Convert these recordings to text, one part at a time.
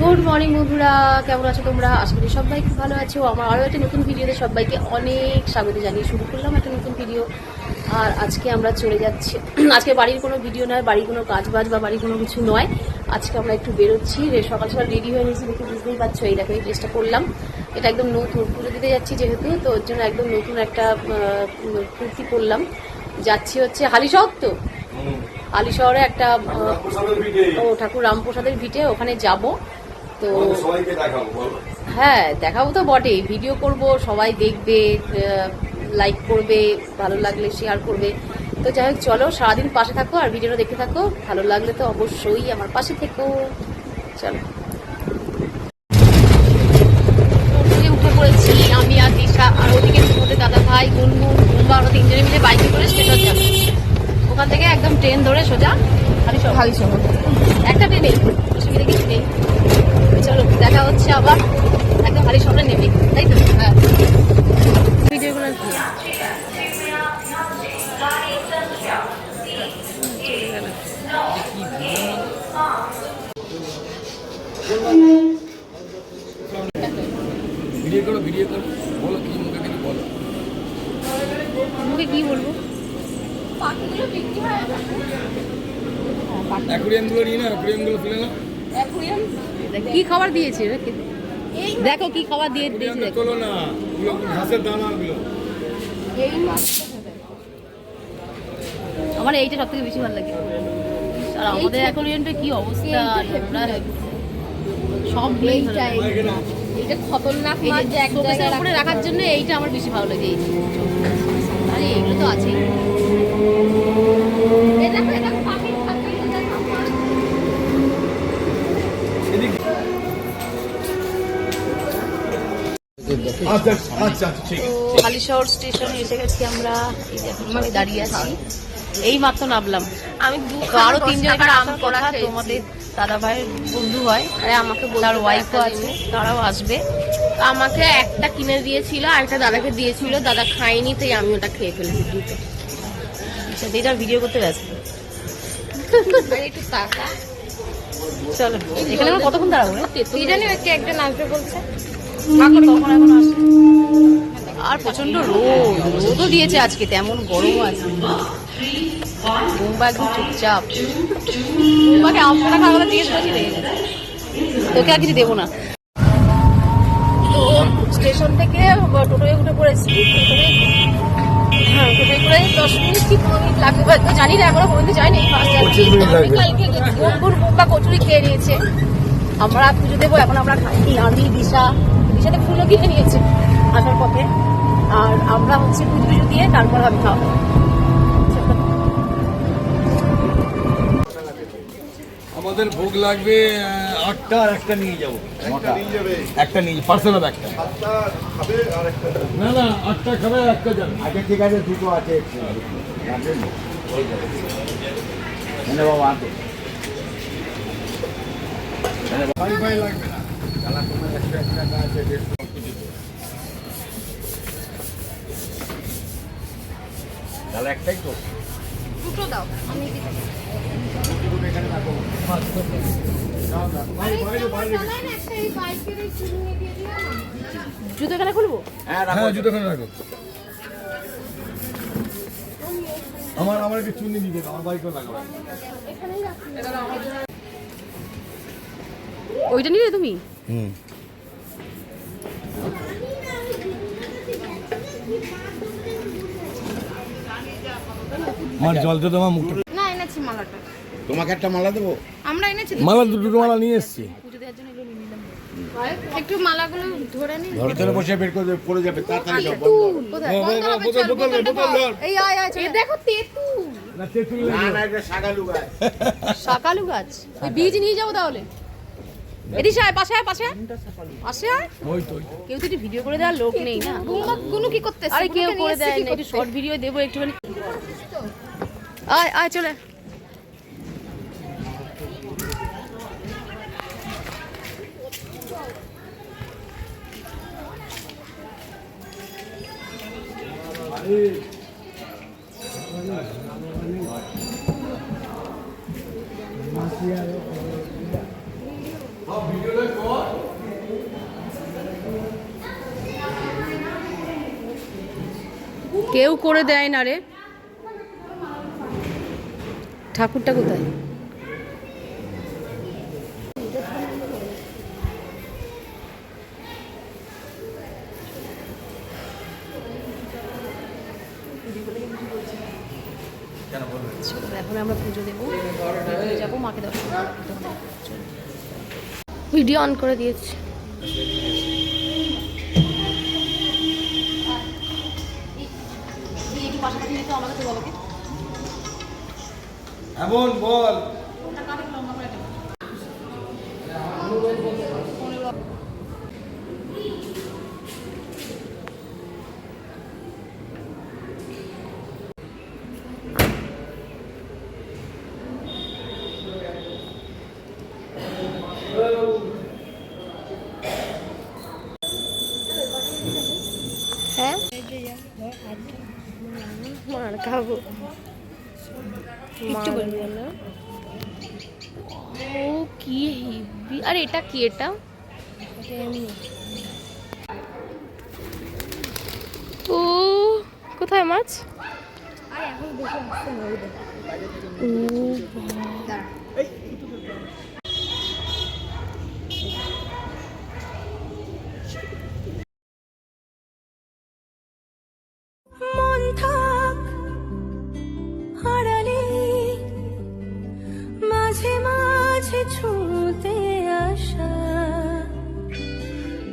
Good morning বন্ধুরা। কেমন আছো তোমরা? আশা করি সবাই খুব ভালো আছো। আমার আরও একটা নতুন ভিডিওতে সবাইকে অনেক স্বাগত জানিয়ে শুরু করলাম একটা নতুন ভিডিও। আর আজকে আমরা চলে যাচ্ছি। আজকে বাড়ির কোনো ভিডিও নয় বাড়ির কোনো কাজ বাজ বা বাড়ির কোনো কিছু নয়। আজকে আমরা একটু বেরোচ্ছি। রে- সকাল সকাল রেডি হয়ে নিয়েছি দেখে বুঝতেই পারছ এই দেখো এই ড্রেসটা করলাম। এটা একদম নতুন। পুজো দিতে যাচ্ছি যেহেতু তো ওর জন্য একদম নতুন একটা কুর্তি পরলাম। যাচ্ছি হচ্ছে হালিশহর তো। হালিশহরে একটা ও ঠাকুর রামপ্রসাদের ভিটে ওখানে যাব। তো হ্যাঁ দেখাবো তো বটেই। ভিডিও করব সবাই দেখবে লাইক করবে ভালো লাগলে শেয়ার করবে। তো যাই হোক চলো সারাদিন পাশে থাকো আর ভিডিওটা দেখতে থাকো। ভালো লাগলে তো অবশ্যই আমার পাশে থেকো। চলো। টোটোতে উঠে পড়েছি আমি আর দিশা আর ওদিকে দাদা ভাই গুনগুন গুনবা আমরা তিনজনে মিলে বাইকে করে স্টেশন যাব। ওখান থেকে একদম ট্রেন ধরে সোজা হালিশহর। হালিশহর। একটা ট্রেনে অসুবিধা কিছু নেই। চলো দেখা হচ্ছে আবার। একদম হালি শহরে নেবে তাই তো? হ্যাঁ। ভিডিওগুলো ভিডিও করো ভিডিও করো। বলো কি মুখে কিছু বলো। মুখে কি বলব? অ্যাকুরিয়ামগুলো নিয়ে না অ্যাকুরিয়ামগুলো না কি খাবার দিয়েছে দেখো কি খাবার দিয়ে দিয়েছে তোলো না ঘাসের দানাগুলো আমার এইটা সব থেকে বেশি ভালো লাগে। আর আমাদের অ্যাকোরিয়ামটা কি অবস্থা সব এটা খতরনাক মাছ এক জায়গায় উপরে রাখার জন্য এইটা আমার বেশি ভালো লাগে এই আরে এইগুলো তো আছেই। আচ্ছা আচ্ছা ঠিক। তো হালিশহর স্টেশনে এসে গেছি আমরা। সবাই দাঁড়িয়ে আছি। এই মাত্র নামলাম। আমি আরও তিনজন কথা তোমাদের দাদা ভাইয়ের বন্ধু হয়। আরে আমাকে তার ওয়াইফও একটা আছে তারাও আসবে। আমাকে একটা কিনে দিয়েছিল আর একটা দাদাকে দিয়েছিল। দাদা খায়নি তাই আমি ওটা খেয়ে ফেলেছি। দুটো আচ্ছা দিদার ভিডিও করতে ব্যস্ত। চলো এখানে আমরা কতক্ষণ দাঁড়াবো? তুই জানি একটা নাচবে বলছে। কখন এখন আসে? আর প্রচণ্ড রোদ রোদও দিয়েছে আজকে তেমন গরম আছে। বোম্বা একদম চুপচাপ। বোম্বাকে আপনারা খাওয়া জিজ্ঞেস করেছি তোকে আর কিছু দেবো না। তো স্টেশন থেকে টোটোয় উঠে পড়েছি। হ্যাঁ টোটোয় করে দশ মিনিট কি পনেরো মিনিট লাগবে? হয়তো জানি না এখনও পর্যন্ত ফার্স্ট যাচ্ছি আমি কালকে বোম্বুর বোম্বা কচুরি খেয়ে নিয়েছে। আমরা পুজো দেবো এখন আমরা খাইনি। আমি দিশা দিশাতে ফুলও কিনে নিয়েছে আসার পথে। আর আমরা হচ্ছে পুজো দিয়ে তারপর আমি খাওয়া আমাদের ভোগ লাগবে আটটা আর একটা নিয়ে যাব। একটা নিয়ে পার্সেল হবে একটা। না না আটটা খাবে একটা যাবে। আচ্ছা ঠিক আছে দুটো আছে। বাবা আনতে। লাগবে না। আছে তাহলে একটাই তো। দুটো দাও আমি দুটো জুতো এখানে খুলবো? হ্যাঁ রাখো হ্যাঁ জুতোখানে রাখো। আমার আমার একটা চুনি দিবে আমার বাইকেও লাগাবো। ওইটা নিলে তুমি? হুম। আমার জল তো তোমার মুখটা। না এনেছি মালাটা। তোমাকে একটা মালা দেবো? আমরা এনেছি মালা দুটো মালা নিয়ে এসছি। পুজো দেওয়ার জন্য এগুলো নিয়ে নিলাম। একটু মালাগুলো ধরে নিন ভিতরে বসে বের করে পড়ে যাবে তাড়াতাড়ি যাও, বন্ধ করো। কোথায়? বোতল, বোতল, বোতল, বোতলটা বোতল দাও। ধর। এই আয় আয় চল। দেখো তেঁতুল। না তেঁতুল না না এটা শাগালু গাছ। শাকালু গাছ? ওই বীজ নিয়ে যাব তাহলে? এদিকে আয় পাশে আয় পাশে পাশে আয়। ওই তো কেউ তো ভিডিও করে দেওয়ার লোক নেই না। গুনু কি করতে আরে কেউ করে দেয় না একটু শর্ট ভিডিও দেবো একটুখানি। আয় আয় চলে। কেউ করে দেয় না রে। ঠাকুরটা কোথায়? এখন আমরা পুজো দেবো। যাব মাকে দর্শন। ভিডিও অন করে দিয়েছি। পাশাপাশি আমাকে তো বাবাকে। এমন বল হ্যাঁ মার খাব একটু বলবি। মারবে না। ও কি হেভি আর এটা কি এটা?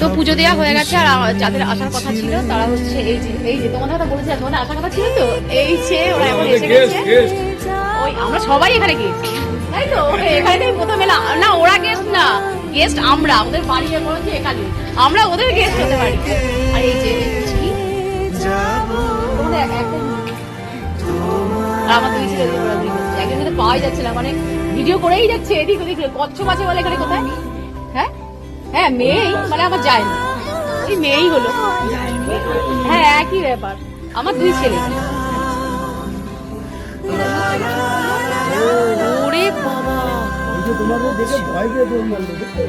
তো পুজো দেওয়া হয়ে গেছে আর যাদের আসার কথা ছিল তারা হচ্ছে এই যে এই যে তোমাদের কথা বলেছিলাম তোমাদের আসার কথা ছিল তো? এই যে ওরা এখন এসে গেছে। ওই আমরা সবাই এখানে গেস্ট তাই তো? এখানে প্রথম না ওরা গেস্ট না। গেস্ট আমরা ওদের বাড়ি হচ্ছে এখানে আমরা ওদের গেস্ট হতে পারি। আর এই যে আমার দুই ছিল একজন পাওয়াই যাচ্ছে না। মানে ভিডিও করেই যাচ্ছে এদিক ওদিক। কচ্ছপ আছে বলে এখানে কোথায়? হ্যাঁ? হ্যাঁ মেয়েই মানে আমার যায় না ওই মেয়েই হলো। হ্যাঁ একই ব্যাপার। আমার দুই ছেলে।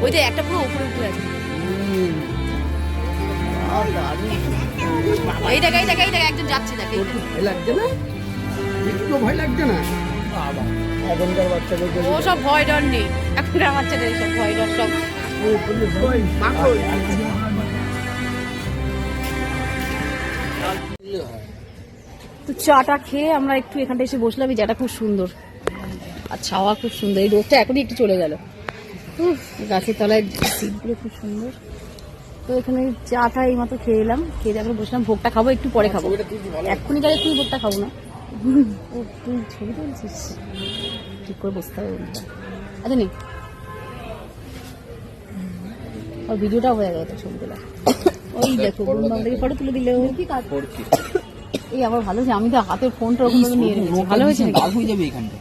ওরে একটা পুরো উপরে একজন যাচ্ছে দেখ দেখ। লাগছে না ভয় লাগছে না বাবা ও সব ভয় ডর নেই। এখনকার বাচ্চাদের সব ভয় ডর সব। তো চাটা খেয়ে আমরা একটু এখানটা এসে বসলাম এই চাটা খুব সুন্দর। আর ছাওয়া খুব সুন্দর এই রোদটা এখনই একটু চলে গেল। গাছের তলায় সিটগুলো খুব সুন্দর। তো এখানে চাটা এই মতো খেয়ে এলাম খেয়ে তারপরে বসলাম ভোগটা খাব একটু পরে খাব। এক্ষুনি গেলে তুই ভোগটা খাব না। ও তুই ছবি তুলছিস। ঠিক করে বসতে হবে। আচ্ছা নে। ওর ভিডিওটা হয়ে গেছে ছবিগুলো। ওই দেখো বুমবাম ফটো তুলে দিলে কি কাজ? এই আবার ভালো হয়েছে আমি তো হাতের ফোনটা ওরকম নিয়ে নিয়েছি ভালো হয়েছে গাল হয়ে যাবে এখানটা।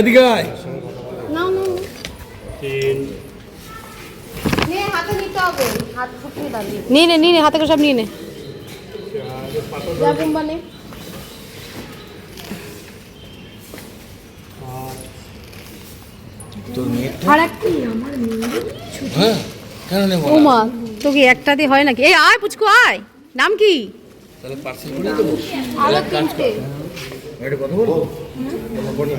এদিকে আয়। নাও নাও। তিন। হাতে নিতে হবে হাত ফুটিয়ে নে নে হাতে করে সব নিয়ে নে। যা আর কি? হ্যাঁ? কেন নেব ও মা তোকে একটা দিয়ে হয় নাকি? এই আয় পুচকু আয়। নাম কি? তাহলে পার্সেল করে দেবো। কথা বলব? নে।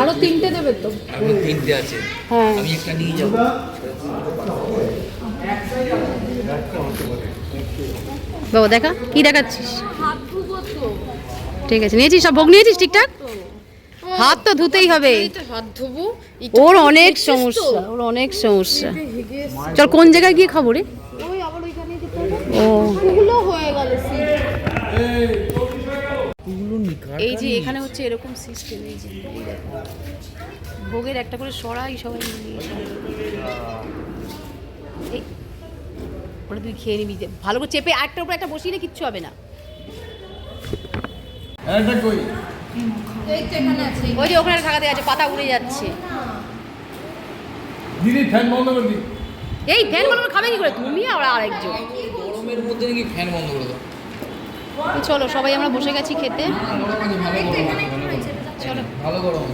আরও তিনটে দেবে তো। আমি তিনটে আছে। হ্যাঁ। আমি একটা নিয়ে যাব। বাবা দেখা। কি দেখাচ্ছিস? ঠিক আছে নিয়েছিস সব? ভোগ নিয়েছিস ঠিকঠাক? হাত তো ধুতেই হবে। হাত ধোবো। ওর অনেক সমস্যা ওর অনেক সমস্যা। চল কোন জায়গায় গিয়ে খাব রে? ও। ওগুলো হয়ে গেল এই যে এখানে হচ্ছে এরকম সিস্টেম এই যে ভোগের একটা করে সরাই সবাই এই, ওটা তুই খেয়ে নিবি। ভালো করে চেপে একটার উপর একটা বসিয়ে কিচ্ছু হবে না। একটা কই? ওই যে ওখানে থাকাতে আছে পাতা উড়ে যাচ্ছে। দিদি ফ্যান বন্ধ করে দি এই ফ্যান বলব খাবে কি করে? তুমি আর আরেকজন গরমের মধ্যে নাকি ফ্যান বন্ধ করে দাও। চলো সবাই আমরা বসে গেছি খেতে। চলো। ভালো গরম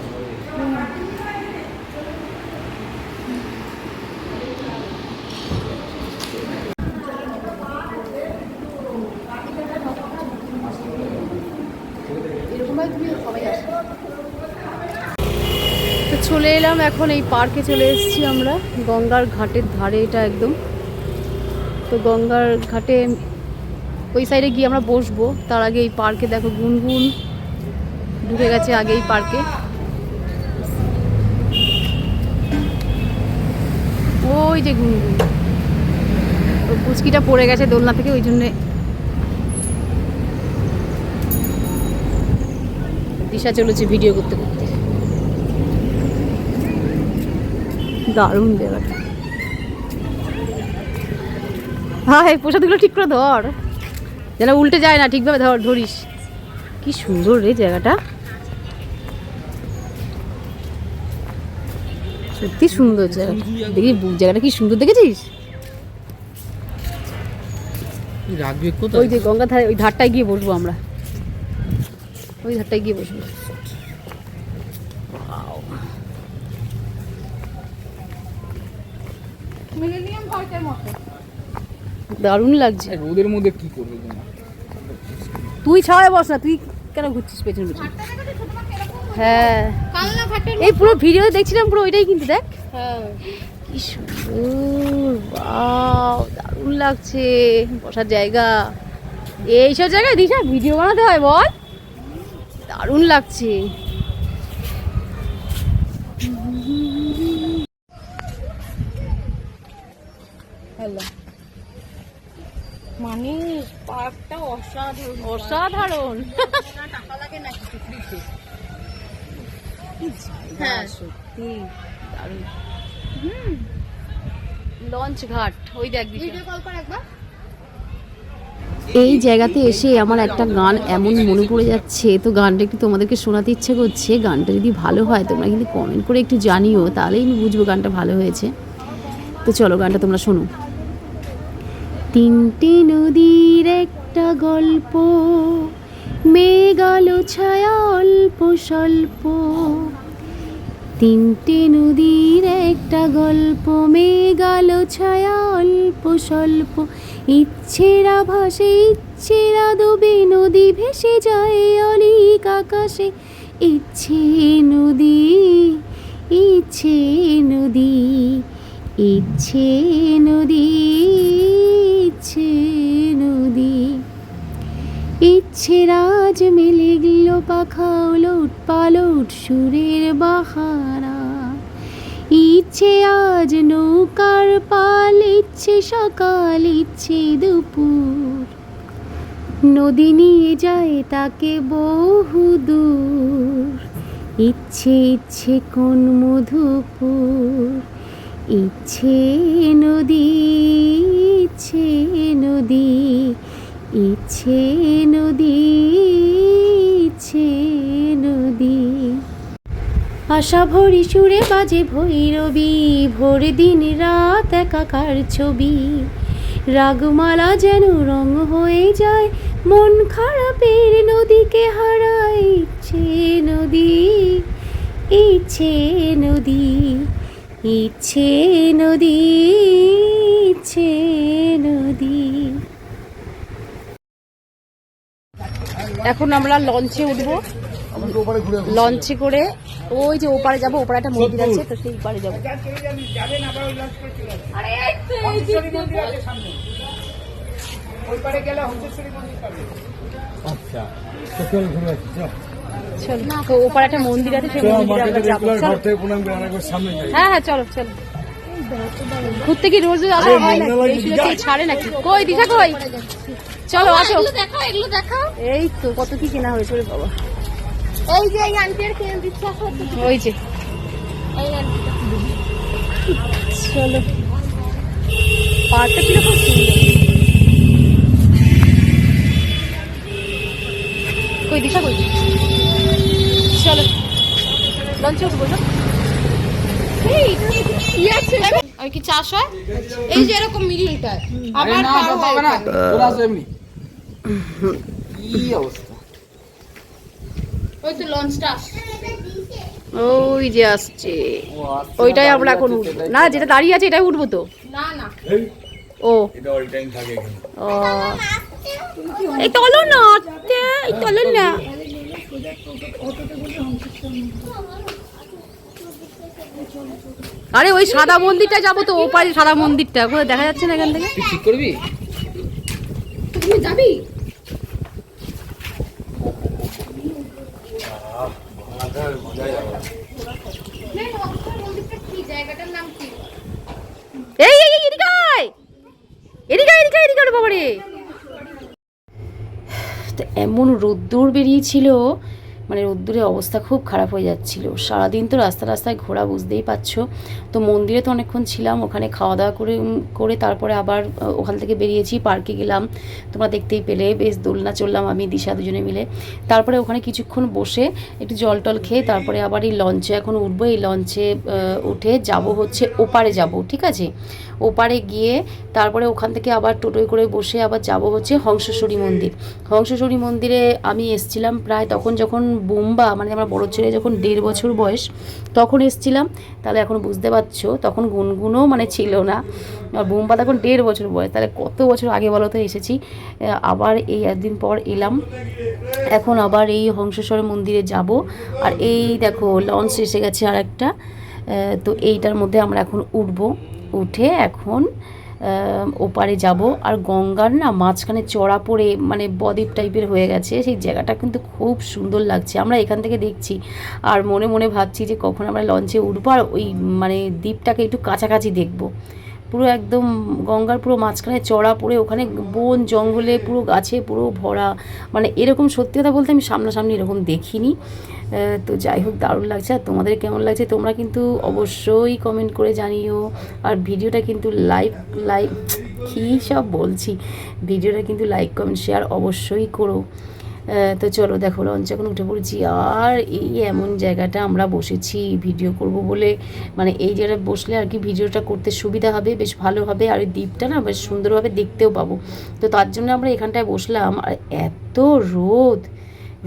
তো চলে এলাম এখন এই পার্কে চলে এসেছি আমরা। গঙ্গার ঘাটের ধারে এটা একদম। তো গঙ্গার ঘাটে ওই সাইডে গিয়ে আমরা বসবো। তার আগে এই পার্কে দেখো গুনগুন ঢুকে গেছে আগে এই পার্কে। ওই যে গুনগুন। পুচকিটা পড়ে গেছে দোলনা থেকে, ওই জন্যে দিশা চলেছে ভিডিও করতে করতে। দারুণ জায়গাটা হ্যাঁ পোশাকগুলো ঠিক করে ধর। যেন উল্টে যায় না ঠিকভাবে ধর ধরিস। কি সুন্দর রে জায়গাটা। সত্যি সুন্দর জায়গা। দেখি জায়গাটা কি সুন্দর দেখেছিস? ওই যে গঙ্গা ধারে ওই ধারটায় গিয়ে বসবো আমরা। ওই ধারটায় গিয়ে বসবো দারুণ লাগছে। রোদের মধ্যে কি করবে তুই ছাড়া বস না তুই কেন ঘুরছিস পেছন পেছন হ্যাঁ। এই পুরো ভিডিও দেখছিলাম পুরো ওইটাই কিন্তু দেখ। হ্যাঁ। কি সুন্দর বাও দারুণ লাগছে বসার জায়গা। এইসব জায়গায় দিশা ভিডিও বানাতে হয় বল। দারুণ লাগছে। হ্যালো। মানে পার্কটা অসাধারণ। অসাধারণ। হ্যাঁ। সত্যি। দারুণ। লঞ্চ ঘাট ওই দেখ দিশা। ভিডিও কল কর একবার। এই জায়গাতে এসে আমার একটা গান এমন মনে পড়ে যাচ্ছে, তো গানটা একটু তোমাদেরকে শোনাতে ইচ্ছে করছে। গানটা যদি ভালো হয়, তোমরা কিন্তু কমেন্ট করে একটু জানিও, তাহলেই আমি বুঝব গানটা ভালো হয়েছে। তো চলো গানটা তোমরা শোনো। তিনটে নদীর একটা গল্প মেঘালো ছায়া অল্প স্বল্প তিনটে নদীর একটা গল্প, মেঘালো ছায়া অল্প স্বল্প। ইচ্ছেরা ভাসে ইচ্ছেরা ডুবে নদী ভেসে যায় অলিক আকাশে। ইচ্ছে নদী ইচ্ছে নদী ইচ্ছে নদী ইচ্ছে নদী। ইচ্ছে রাজ মেলে গেল পাখা উলট পালট সুরের বাহারা। ইচ্ছে আজ নৌকার পাল, ইচ্ছে সকাল, ইচ্ছে দুপুর। নদী নিয়ে যায় তাকে বহু দূর। ইচ্ছে ইচ্ছে কোন মধুপুর। ইচ্ছে নদী ইচ্ছে নদী। ইচ্ছে নদী আশা ভরি সুরে বাজে ভৈরবী ভোর দিন রাত একাকার ছবি। রাগমালা যেন রং হয়ে যায় মন খারাপের নদীকে হারায় ইচ্ছে নদী ইচ্ছে নদী ইচ্ছে নদী ইচ্ছে নদী। এখন আমরা লঞ্চে উঠবো। লঞ্চে করে ওই যে ওপারে যাব ওপারে একটা মন্দির আছে তো সেই পারে যাব। আরে এই তো, আচ্ছা চল ঘুরে চল। চল। তো ওপারে একটা মন্দির আছে সেই মন্দিরে আমরা যাব। হ্যাঁ হ্যাঁ চলো চলো। ঘুরতে কি রোজ রোজ আসা হয় নাকি? ছাড়ে নাকি? কই দিশা কই? চলো আসো। এগুলো দেখাও এই তো কত কি কেনা হয়েছে বাবা। এই যে এই আন্টির কিনে দিচ্ছে। ওই যে। এই আন্টিটা। চলো। পার্কটা কীরকম সুন্দর। কই দিশা কই চলো। লঞ্চে উঠবো না? কি আর কি চাষ হয়? এই যে এরকম মিডিলটা। আবার পার হয় এটা। ওই তো লঞ্চটা ওই যে আসছে। ওইটাই আমরা এখন উঠবো। না যেটা দাঁড়িয়ে আছে এটাই উঠবো তো। না না। ও। ও। এই চলো না এই চলো না। আরে ওই সাদা মন্দিরটা যাব তো ওপারে সাদা মন্দিরটা। দেখা যাচ্ছে না এখান থেকে। ঠিক করবি? তুমি যাবি কি জায়গাটার নাম কি এই এই এই, এদিকে আয় এদিকে আয়, এদিকে আয়, এদিকে আয় রে বাবা রে তো এমন রোদ্দুর বেরিয়েছিল মানে রোদ্দুরের অবস্থা খুব খারাপ হয়ে যাচ্ছিল। সারাদিন তো রাস্তা রাস্তায় ঘোরা, বুঝতেই পারছ। তো মন্দিরে তো অনেকক্ষণ ছিলাম, ওখানে খাওয়া দাওয়া করে করে তারপরে আবার ওখান থেকে বেরিয়েছি, পার্কে গেলাম। তোমরা দেখতেই পেলে, বেশ দোলনা চললাম আমি, দিশা দুজনে মিলে। তারপরে ওখানে কিছুক্ষণ বসে একটু জল টল খেয়ে তারপরে আবার এই লঞ্চে, এখন উঠবো, এই লঞ্চে উঠে যাব হচ্ছে ওপারে যাব, ঠিক আছে? ওপারে গিয়ে তারপরে ওখান থেকে আবার টোটোয় করে বসে আবার যাব হচ্ছে হংসেশ্বরী মন্দির। হংসেশ্বরী মন্দিরে আমি এসছিলাম প্রায় তখন যখন বোম্বা মানে আমার বড় ছেলে যখন দেড় বছর বয়স, তখন এসছিলাম। তাহলে এখন বুঝতে পারছ, তখন গুনগুনও মানে ছিল না। আর বোম্বা তখন দেড় বছর বয়স, তাহলে কত বছর আগে বলো তো এসেছি। আবার এই একদিন পর এলাম। এখন আবার এই হংসেশ্বর মন্দিরে যাব। আর এই দেখো লঞ্চ এসে গেছে আর একটা তো এইটার মধ্যে আমরা এখন উঠবো। উঠে এখন ওপারে যাব। আর গঙ্গার না মাঝখানে চড়া পড়ে মানে বদ্বীপ টাইপের হয়ে গেছে। সেই জায়গাটা কিন্তু খুব সুন্দর লাগছে। আমরা এখান থেকে দেখছি। আর মনে মনে ভাবছি যে কখন আমরা লঞ্চে উঠবো। আর ওই মানে দ্বীপটাকে একটু কাছাকাছি দেখব। পুরো একদম গঙ্গার পুরো মাঝখানে চড়া পড়ে ওখানে বন, জঙ্গলে পুরো গাছে পুরো ভরা। মানে এরকম সত্যি কথা বলতে আমি সামনাসামনি এরকম দেখিনি। তো যাই হোক, দারুণ লাগছে। আর তোমাদের কেমন লাগছে তোমরা কিন্তু অবশ্যই কমেন্ট করে জানিও। আর ভিডিওটা কিন্তু লাইক লাইক কী সব বলছি। ভিডিওটা কিন্তু লাইক কমেন্ট শেয়ার অবশ্যই করো। তো চলো দেখো লঞ্চ এখন উঠে পড়েছি। আর এই এমন জায়গাটা আমরা বসেছি ভিডিও করব বলে। মানে এই জায়গায় বসলে আর কি ভিডিওটা করতে সুবিধা হবে, বেশ ভালো হবে। আর এই দ্বীপটা না বেশ সুন্দরভাবে দেখতেও পাবো। তো তার জন্য আমরা এখানটায় বসলাম। আর এত রোদ!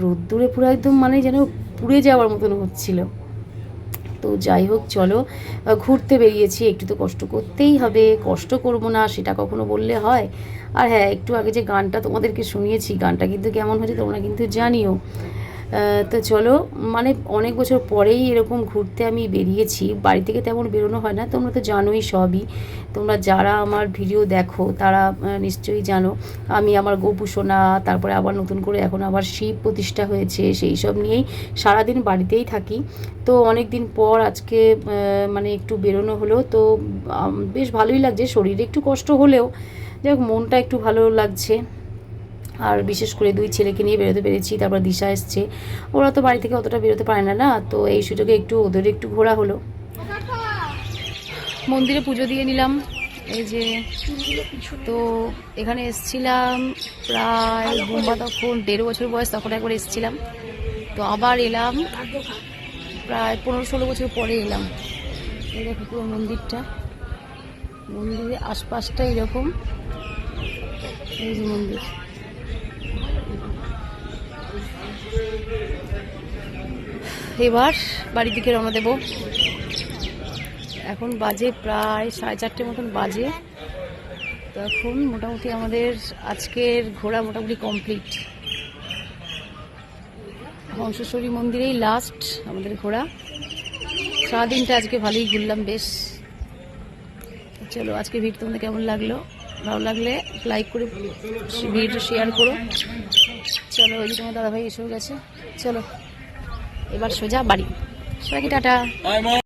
রোদ্দুরে পুরো একদম মানে যেন পুড়ে যাওয়ার মতন হচ্ছিল। তো যাই হোক, চলো ঘুরতে বেরিয়েছি। একটু তো কষ্ট করতেই হবে, কষ্ট করব না, সেটা কখনো বললে হয়। আর হ্যাঁ একটু আগে যে গানটা তোমাদেরকে শুনিয়েছি, গানটা কিন্তু কেমন হয়েছে তোমরা কিন্তু জানিও। তো চলো মানে অনেক বছর পরেই এরকম ঘুরতে আমি বেরিয়েছি। বাড়ি থেকে তেমন বেরোনো হয় না, তোমরা তো জানোই সবই। তোমরা যারা আমার ভিডিও দেখো, তারা নিশ্চয়ই জানো। আমি আমার গোপুসোনা তারপরে আবার নতুন করে এখন আবার শিব প্রতিষ্ঠা হয়েছে, সেই সব নিয়েই সারাদিন বাড়িতেই থাকি। তো অনেক দিন পর আজকে মানে একটু বেরোনো হলো, তো বেশ ভালোই লাগছে। শরীরে একটু কষ্ট হলেও, যাই মনটা একটু ভালো লাগছে। আর বিশেষ করে দুই ছেলেকে নিয়ে বেরোতে পেরেছি, তারপর দিশা এসছে। ওরা তো বাড়ি থেকে অতটা বেরোতে পারে না না? তো এই সুযোগে একটু, ওদের একটু ঘোরা হলো। মন্দিরে পুজো দিয়ে নিলাম। এই যে, তো এখানে এসছিলাম প্রায় বোম্বা তখন, দেড় বছর বয়স তখন একবার এসছিলাম। তো আবার এলাম, প্রায় পনেরো ষোলো বছর পরে এলাম। এই দেখো পুরো মন্দিরটা। মন্দিরের আশপাশটা এরকম। এই যে মন্দির। এবার বাড়ির দিকে রওনা দেব। এখন বাজে প্রায় সাড়ে চারটে মতন বাজে। তো এখন মোটামুটি আমাদের আজকের ঘোরা মোটামুটি কমপ্লিট। হংসেশ্বরী মন্দিরেই লাস্ট আমাদের ঘোরা। সারাদিনটা আজকে ভালোই ঘুরলাম, বেশ। চলো আজকে ভিড় তোমাদের কেমন লাগল? ভালো লাগলে লাইক করে ভিডিও শেয়ার করো। চলো, ওই যে তোমার দাদাভাই এসেও গেছে। চলো, এবার সোজা বাড়ি। সবাইকে টাটা।